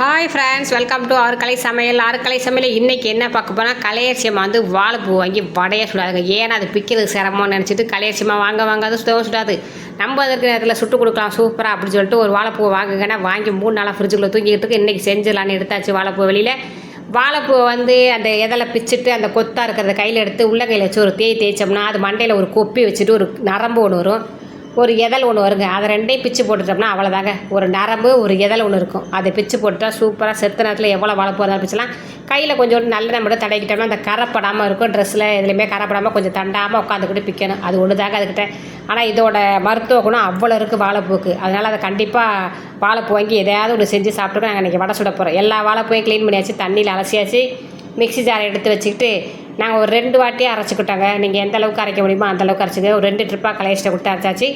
Hi friends welcome to ஆறு கலை சமையல் ஆறு கலை சமையல் இன்றைக்கி என்ன பார்க்க போனால் கலையரிசியமாக வந்து வாழைப்பூ வாங்கி வடையை சுடாதுங்க. ஏன்னா அது பிக்கிறது சிரமம்னு நினச்சிட்டு கலையரிசியமாக வாங்க வாங்க அது சுத்தவும் சுடாது. நம்ம அதுக்கு நேரத்தில் சுட்டு கொடுக்கலாம் சூப்பராக அப்படின்னு சொல்லிட்டு ஒரு வாழைப்பூ வாங்குங்கன்னா வாங்கி மூணு நாளாக ஃப்ரிட்ஜுக்குள்ளே தூங்கிக்கிட்டு இன்றைக்கி செஞ்சிடலான்னு எடுத்தாச்சு வாழைப்பூ வெளியில். வாழைப்பூ வந்து அந்த எதில் பிச்சுட்டு அந்த கொத்தாக இருக்கிறத கையில் எடுத்து உள்ள கையில் வச்சு ஒரு தேய் தேய்ச்சோம்னா அது மண்டையில் ஒரு கொப்பி வச்சுட்டு ஒரு நரம்பு ஒன்று வரும். ஒரு எதல் ஒன்று வருங்க. அதை ரெண்டையும் பிச்சு போட்டுட்டோம்னா அவ்வளோதாங்க ஒரு நரம்பு ஒரு எதல் ஒன்று இருக்கும். அதை பிச்சு போட்டுட்டா சூப்பராக செத்த நேரத்தில் எவ்வளோ வளர்ப்பு இருந்தாலும் பிச்சுலாம் கையில் கொஞ்சம் நல்ல நம்ம தடைக்கிட்டோம்னா அந்த கரைப்படாமல் இருக்கும். ட்ரெஸ்ஸில் எதுலையுமே கரைப்படாமல் கொஞ்சம் தண்டாமல் உட்காந்துக்கிட்டு பிக்கணும். அது ஒன்று தாங்க அதுக்கிட்ட. ஆனால் இதோட மருத்துவ குணம் அவ்வளோ இருக்குது வாழைப்பூக்கு அதனால் அதை கண்டிப்பாக வாழைப்பூ வாங்கி எதையாவது ஒன்று செஞ்சு சாப்பிட்டுக்கோ நாங்கள் இன்றைக்கி வடை சுட போகிறோம் எல்லா வாழைப்பூவையும் க்ளீன் பண்ணியாச்சு. தண்ணியில் அலசியாச்சு. மிக்ஸி ஜாரை எடுத்து வச்சுக்கிட்டு நாங்கள் ஒரு ரெண்டு வாட்டியாக அரைச்சிக்கிட்டோங்க. நீங்கள் எந்த அளவுக்கு அரைக்க முடியுமோ அந்த அளவுக்கு அரைச்சிங்க. ஒரு ரெண்டு ட்ரிப்பாக கலையிட்ட கொடுத்து அரைச்சாச்சு.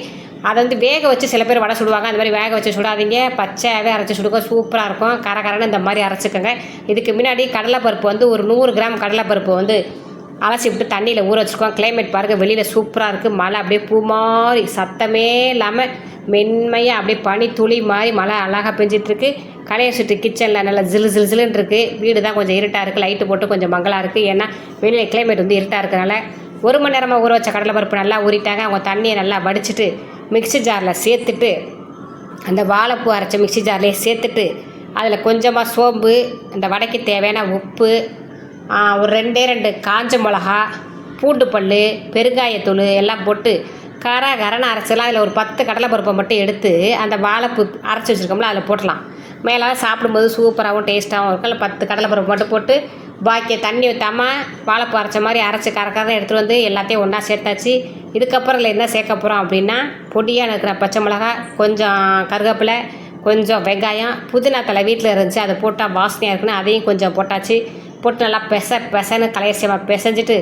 அதை வந்து வேக வச்சு சில பேர் வடை சுடுவாங்க. அந்த மாதிரி வேக வச்சு சுடாதீங்க. பச்சையாகவே அரைச்சி சுடுங்க. சூப்பராக இருக்கும். கரகரன்னு இந்த மாதிரி அரைச்சிக்கோங்க. இதுக்கு முன்னாடி கடலைப்பருப்பு வந்து ஒரு நூறு கிராம் கடலைப்பருப்பு வந்து அலசி விட்டு தண்ணியில் ஊற வச்சுருக்கோம் கிளைமேட் பாருங்கள் வெளியில் சூப்பராக இருக்குது மழை அப்படியே பூ மாதிரி சத்தமே இல்லாமல் மென்மையாக அப்படியே பனி துளி மாதிரி மழை அழகாக பெஞ்சிட்ருக்கு கடையை சுற்றி கிச்சனில் நல்லா ஜிலு ஜிலு ஜிலுன்னு இருக்குது வீடு தான் கொஞ்சம் இருட்டாக இருக்குது லைட்டு போட்டு கொஞ்சம் மங்களாக இருக்குது ஏன்னா வெளியில் கிளைமேட் வந்து இருட்டாக இருக்கிறனால ஒரு மணி நேரமாக ஊற வச்ச கடலைப்பருப்பு நல்லா ஊறிட்டாங்க. அவங்க தண்ணியை நல்லா வடிச்சிட்டு மிக்சி ஜாரில் சேர்த்துட்டு அந்த வாழைப்பூ அரைச்ச மிக்சி ஜார்லேயே சேர்த்துட்டு அதில் கொஞ்சமாக சோம்பு அந்த வடைக்கு தேவையான உப்பு ஒரு ரெண்டே ரெண்டு காஞ்ச மிளகா பூண்டு பல் பெருங்காயத்தூள் எல்லாம் போட்டு கர கரன்னு அரைச்சலாம் அதில் ஒரு பத்து கடலைப்பருப்பை மட்டும் எடுத்து அந்த வாழைப்பூ அரைச்சி வச்சுருக்கோம்ல அதில் போட்டலாம். மேலே சாப்பிடும்போது சூப்பராகவும் டேஸ்ட்டாகவும் இருக்கும். இல்லை பத்து கடலைப்பருப்பு மட்டும் போட்டு பாக்கிய தண்ணி ஊற்றாமல் வாழைப்பூ அரைச்ச மாதிரி அரைச்சி கரக்கரை எடுத்துகிட்டு வந்து எல்லாத்தையும் ஒன்றா சேர்த்தாச்சு. இதுக்கப்புறம் இல்லை என்ன சேர்க்க போகிறோம் அப்படின்னா பொடியாக இருக்கிற பச்சை மிளகா கொஞ்சம் கருவேப்பிலை கொஞ்சம் வெங்காயம் புதினா தலை வீட்டில் இருந்துச்சு. அதை போட்டால் வாசனையாக இருக்குன்னு அதையும் கொஞ்சம் போட்டாச்சு. போட்டு நல்லா பெச பெசன்னு கலையசியமாக பெசஞ்சிட்டு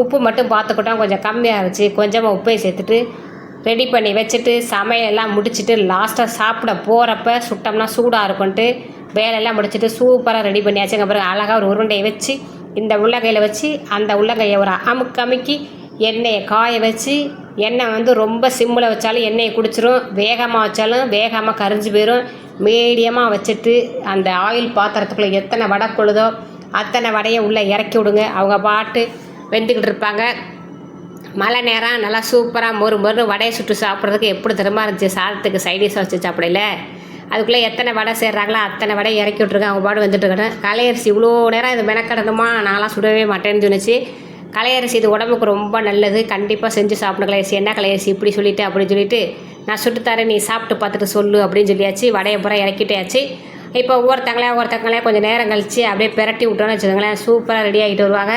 உப்பு மட்டும் பார்த்துக்கிட்டோம். கொஞ்சம் கம்மியாக இருந்துச்சு. கொஞ்சமாக உப்பையும் சேர்த்துட்டு ரெடி பண்ணி வச்சுட்டு சமையலெல்லாம் முடிச்சுட்டு லாஸ்ட்டாக சாப்பிட போகிறப்ப சுட்டோம்னா சூடாக இருக்கும்ன்ட்டு வேலையெல்லாம் முடிச்சுட்டு சூப்பராக ரெடி பண்ணியாச்சுங்க. பிறகு அழகாக ஒரு உருண்டையை வச்சு இந்த உள்ளங்கையில் வச்சு அந்த உள்ளங்கையை ஒரு அமுக்கு அமுக்கி எண்ணெயை காய வச்சு எண்ணெய் வந்து ரொம்ப சிம்மில் வச்சாலும் எண்ணெயை குடிச்சிரும். வேகமாக வச்சாலும் வேகமாக கரிஞ்சு போயிடும் மீடியமாக வச்சுட்டு அந்த ஆயில் பாத்திரத்துக்குள்ளே எத்தனை வடை கொழுதோ அத்தனை வடையை உள்ளே இறக்கி விடுங்க. அவங்க பாட்டு வெந்துக்கிட்டு இருப்பாங்க. மழை நேரம் நல்லா சூப்பராக மொறு மொறு வடையை சுட்டு சாப்பிட்றதுக்கு எப்படி திரும்ப இருந்துச்சு? சாதத்துக்கு சைடிஷாக வச்சு சாப்பிடல அதுக்குள்ளே எத்தனை வடை சேர்றாங்களோ அத்தனை வடை இறக்கி விட்ருக்கேன் அவங்க பாடு வந்துட்டு இருக்கேன் கலையரிசி இவ்வளோ நேரம் இது மெனக்கடணுமா? நான்லாம் சுடவே மாட்டேன்னு சொன்னிச்சு கலையரிசி இது உடம்புக்கு ரொம்ப நல்லது. கண்டிப்பாக செஞ்சு சாப்பிட கலையரிசி என்ன கலையரிசி இப்படி சொல்லிவிட்டு அப்படின்னு சொல்லிட்டு. நான் சுட்டுத்தரேன் நீ சாப்பிட்டு பார்த்துட்டு சொல்லு அப்படின்னு சொல்லியாச்சு. வடையை பூரா இறக்கிட்டேயாச்சு இப்போ ஒவ்வொருத்தங்களே ஒவ்வொருத்தங்களே கொஞ்சம் நேரம் கழித்து அப்படியே பெரட்டி விட்டோன்னு வச்சுக்கோங்களேன். சூப்பராக ரெடி ஆகிட்டு வருவாங்க.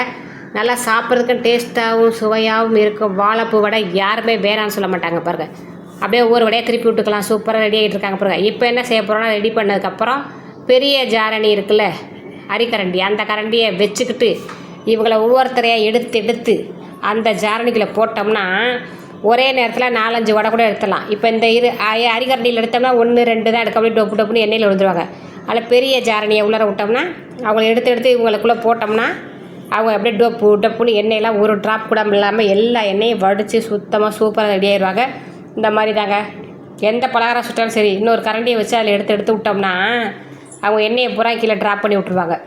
நல்லா சாப்பிட்றதுக்கு டேஸ்ட்டாகவும் சுவையாகவும் இருக்கும். வாழைப்பூ வடை யாருமே வேணான்னு சொல்ல மாட்டாங்க பாருங்கள் அப்படியே ஒவ்வொரு வடையாக திருப்பி விட்டுக்கலாம். சூப்பராக ரெடி ஆகிட்டு இருக்காங்க பாருங்கள் இப்போ என்ன செய்ய போகிறோன்னா ரெடி பண்ணதுக்கப்புறம் பெரிய ஜாரணி இருக்குல்ல அரிக்கரண்டி. அந்த கரண்டியை வச்சுக்கிட்டு இவங்களை ஒவ்வொருத்தரையாக எடுத்து எடுத்து அந்த ஜாரணிக்குள்ளே போட்டோம்னா ஒரே நேரத்தில் நாலஞ்சு வடை கூட எடுத்துடலாம். இப்போ இந்த இரு அரிகரண்டியில் எடுத்தோம்னா ஒன்று ரெண்டு தான் எடுக்க அப்படியே டொப்பு டொப்புன்னு எண்ணெயில் விழுந்துருவாங்க. அதில் பெரிய ஜாரணியை உள்ளர விட்டோம்னா அவங்கள எடுத்து எடுத்து இவங்களுக்குள்ளே போட்டோம்னா அவங்க அப்படியே டொப்பு டொப்புன்னு எண்ணெயெல்லாம் ஒரு ட்ராப் கூட இல்லாமல் எல்லா எண்ணெயும் வடித்து சுத்தமாக சூப்பராக ரெடி ஆயிடுவாங்க இந்த மாதிரி தாங்க எந்த பலகாரம் சுட்டாலும் சரி இன்னொரு கரண்டியை வச்சு அதில் எடுத்து எடுத்து விட்டோம்னா அவங்க எண்ணெயை பூரா கீழே ட்ராப் பண்ணி விட்ருவாங்க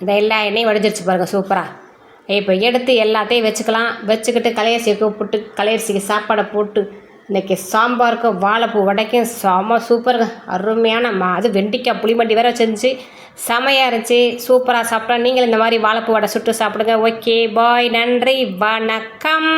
இந்த எல்லா எண்ணெயும் வடிஞ்சிருச்சு பாருங்கள் சூப்பராக இப்போ எடுத்து எல்லாத்தையும் வச்சுக்கலாம். வச்சுக்கிட்டு கலையரிசியை கூப்பிட்டு கலையரிசிக்கு சாப்பாடை போட்டு இன்றைக்கி சாம்பாருக்கும் வாழைப்பூ வடைக்கும் செம சூப்பருங்க அருமையான மா அது வெண்டிக்காய் புளிமண்டி வேற செஞ்சு செமையாக இருந்துச்சு. சூப்பராக சாப்பிட்டா நீங்களும் இந்த மாதிரி வாழைப்பூ வடை சுட்டு சாப்பிடுங்க. ஓகே பாய் நன்றி. வணக்கம்.